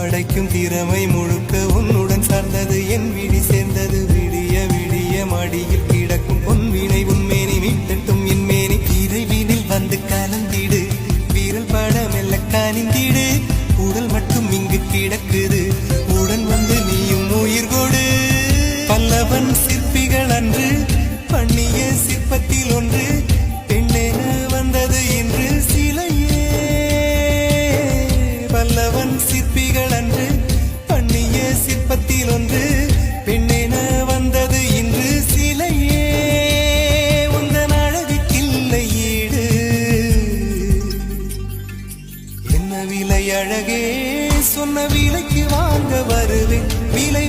படைக்கும் திறமை முழுக்க உன்னுடன் சார்ந்தது. என் விழி சேர்ந்தது. விடிய விடிய மடியில் கிடக்கும் பொன்வினை உன்மேனி மீட்டட்டும் என் மேனி. இறைவினில் வந்து கலந்திடு. வீரல் பட மெல்ல கனிந்திடு. உடல் மட்டும் இங்கு கிடக்குது. விலை அழகே சொன்ன விலைக்கு வாங்க வருவேன். விலை